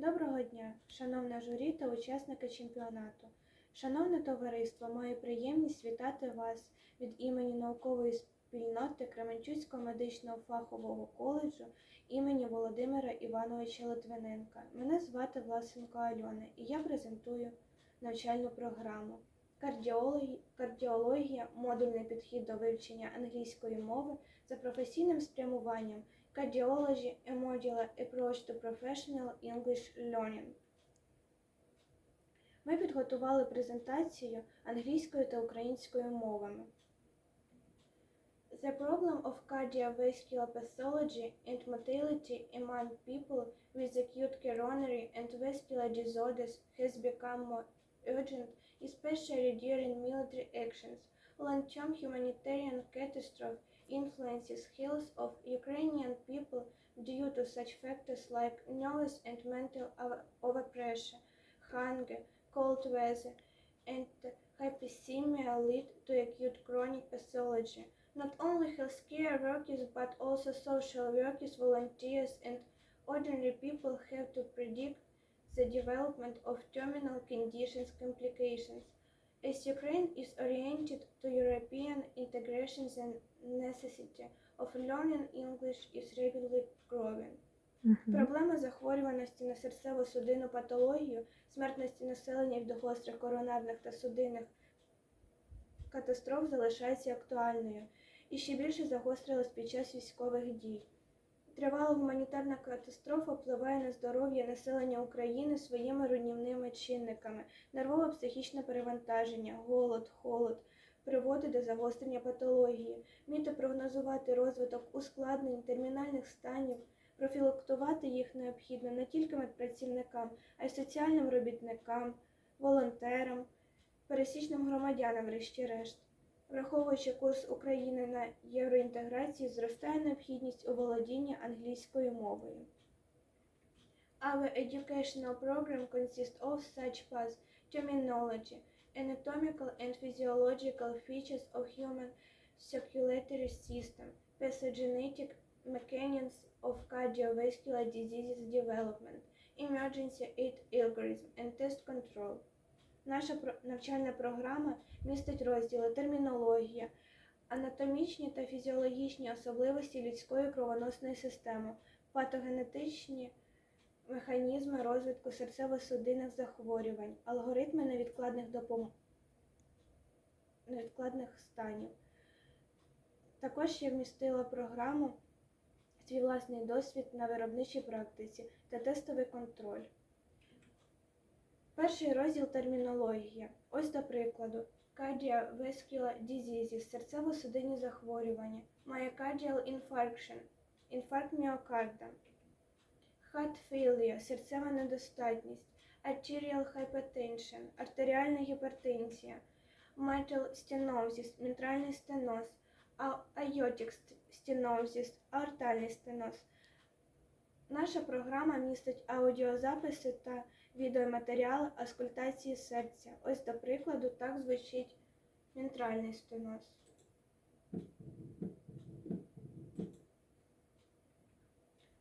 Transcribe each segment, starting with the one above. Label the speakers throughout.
Speaker 1: Доброго дня, шановна журі та учасники чемпіонату. Шановне товариство, маю приємність вітати вас від імені наукової спільноти Кременчуцького медичного фахового коледжу імені Володимира Івановича Литвиненка. Мене звати Власенко Альона і я презентую навчальну програму. Кардіологія, кардіологія модульний підхід до вивчення англійської мови за професійним спрямуванням. Ми підготували презентацію англійською та українською мовами. The problem of cardiovascular pathology and mortality among people with acute coronary and vascular disorders has become more urgent, especially during military actions. Long-term humanitarian catastrophe influences health of Ukrainian people due to such factors like nervous and mental overpressure, hunger, cold weather, and hypothermia lead to acute chronic pathology. Not only healthcare workers but also social workers, volunteers, and ordinary people have to predict the development of terminal conditions complications. As Ukraine is oriented to European integration, the necessity of learning English is rapidly growing. Проблема захворюваності на серцево-судинну патологію, смертності населення від гострих коронарних та судинних катастроф залишається актуальною і ще більше загострилась під час військових дій. Тривала гуманітарна катастрофа впливає на здоров'я населення України своїми руйнівними чинниками, нервово-психічне перевантаження, голод, холод приводить до загострення патології, вміти прогнозувати розвиток ускладнень, термінальних станів, профілактувати їх необхідно не тільки медпрацівникам, а й соціальним робітникам, волонтерам, пересічним громадянам, врешті-решт. Враховуючи курс України на євроінтеграцію, зростає необхідність у володінні англійською мовою. Our educational program consists of such paths terminology, anatomical and physiological features of human circulatory system, pathogenetic mechanisms of cardiovascular diseases development, emergency aid algorithm and test control. Наша навчальна програма містить розділи термінологія, анатомічні та фізіологічні особливості людської кровоносної системи, патогенетичні механізми розвитку серцево-судинних захворювань, алгоритми невідкладних допом... невідкладних станів. Також я вмістила програму свій власний досвід на виробничій практиці та тестовий контроль. Перший розділ термінологія. Ось до прикладу. Cardiovascular diseases – серцево-судинні захворювання, myocardial infarction – інфаркт міокарда, heart failure – серцева недостатність, arterial hypertension – артеріальна гіпертензія, mitral stenosis – мітральний стеноз, aortic stenosis – аортальний стеноз. Наша програма містить аудіозаписи та відеоматеріали аскультації серця. Ось до прикладу, так звучить мітральний стеноз.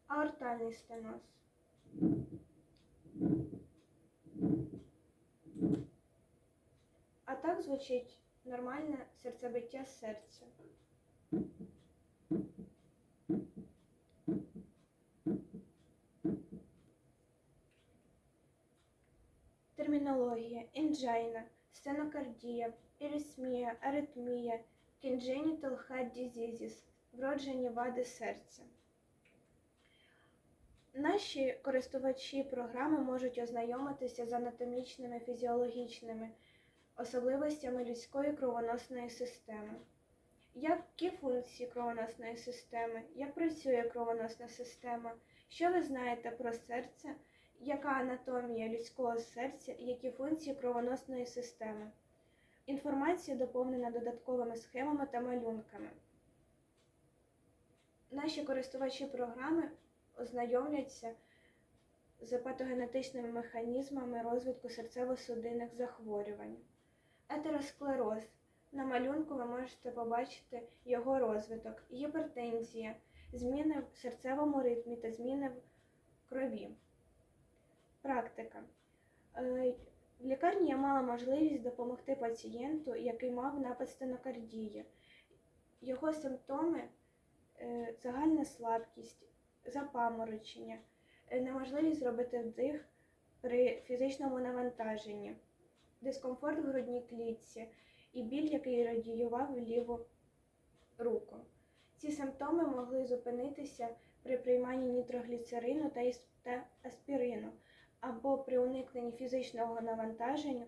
Speaker 1: Аортальний стеноз. А так звучить нормальне серцебиття серця. Термінологія, енджайна, стенокардія, ерисмія, аритмія, congenital heart diseases, вроджені вади серця. Наші користувачі програми можуть ознайомитися з анатомічними фізіологічними особливостями людської кровоносної системи. Які функції кровоносної системи? Як працює кровоносна система? Що ви знаєте про серце? Яка анатомія людського серця, які функції кровоносної системи? Інформація доповнена додатковими схемами та малюнками. Наші користувачі програми ознайомляться з патогенетичними механізмами розвитку серцево-судинних захворювань. Етеросклероз. На малюнку ви можете побачити його розвиток, гіпертензія, зміни в серцевому ритмі та зміни в крові. Практика. Е, В лікарні я мала можливість допомогти пацієнту, який мав напад стенокардії. Його симптоми е, загальна слабкість, запаморочення, е, неможливість зробити вдих при фізичному навантаженні, дискомфорт в грудній клітці і біль, який радіював ліву руку. Ці симптоми могли зупинитися при прийманні нітрогліцерину та аспірину або при уникненні фізичного навантаження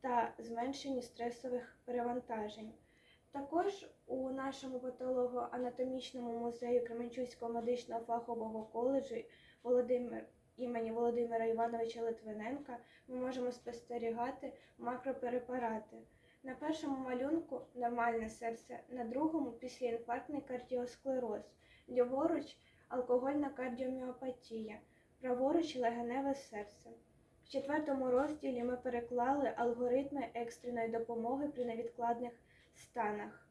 Speaker 1: та зменшенні стресових перевантажень. Також у нашому патологоанатомічному музею Кременчуцького медичного фахового коледжу Володимир імені Володимира Івановича Литвиненка ми можемо спостерігати макроперепарати. На першому малюнку нормальне серце, на другому післяінфарктний кардіосклероз, ліворуч алкогольна кардіоміопатія, праворуч легеневе серце. В четвертому розділі ми переклали алгоритми екстреної допомоги при невідкладних станах,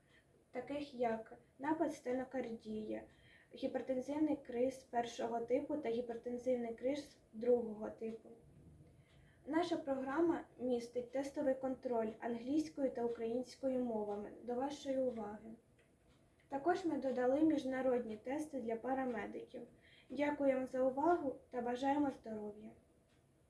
Speaker 1: таких як напад стенокардії, гіпертензивний криз першого типу та гіпертензивний криз другого типу. Наша програма містить тестовий контроль англійською та українською мовами до вашої уваги. Також ми додали міжнародні тести для парамедиків. Дякуємо за увагу та бажаємо здоров'я!